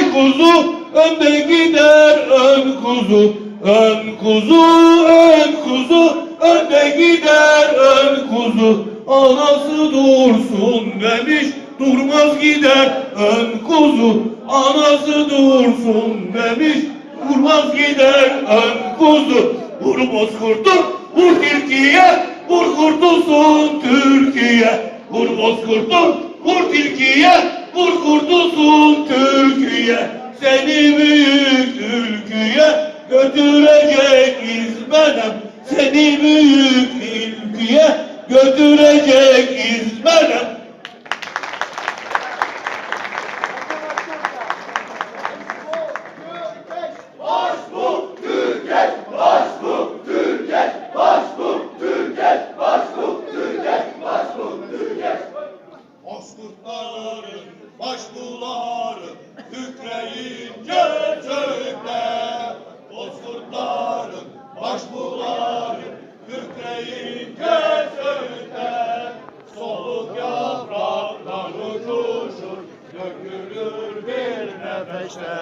Ay kuzu önde gider ön kuzu. Ön kuzu ön kuzu önde gider ön kuzu. Anası dursun demiş durmaz gider ön kuzu. Anası dursun demiş durmaz gider ön kuzu. Vur bozkurtu vur tilkiye vur kurtulsun Türkiye. Vur bozkurtu vur tilkiye vur kurtulsun Türkiye Seni büyük ülkeye götürecek izmenem Seni büyük ülkeye götürecek Bozkurtların başbuları Kükreyince çökler Bozkurtların başbuları Kükreyince çökler Soluk yapraklar uçuşur Dökülür bir nefeste.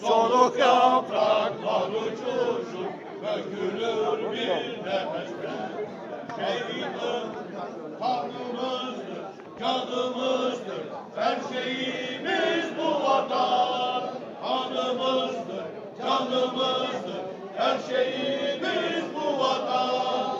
Soluk yapraklar uçuşur Dökülür bir nefeste. Şehidin kanımızdır, canımızdır, her şeyimiz bu vatan. Kanımızdır, canımızdır, her şeyimiz bu vatan.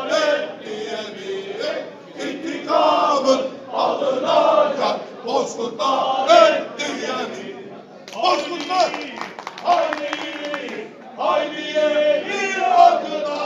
Bozkurtlar ey dünyanın. Bozkurtlar. Haydi, haydi yeni adına.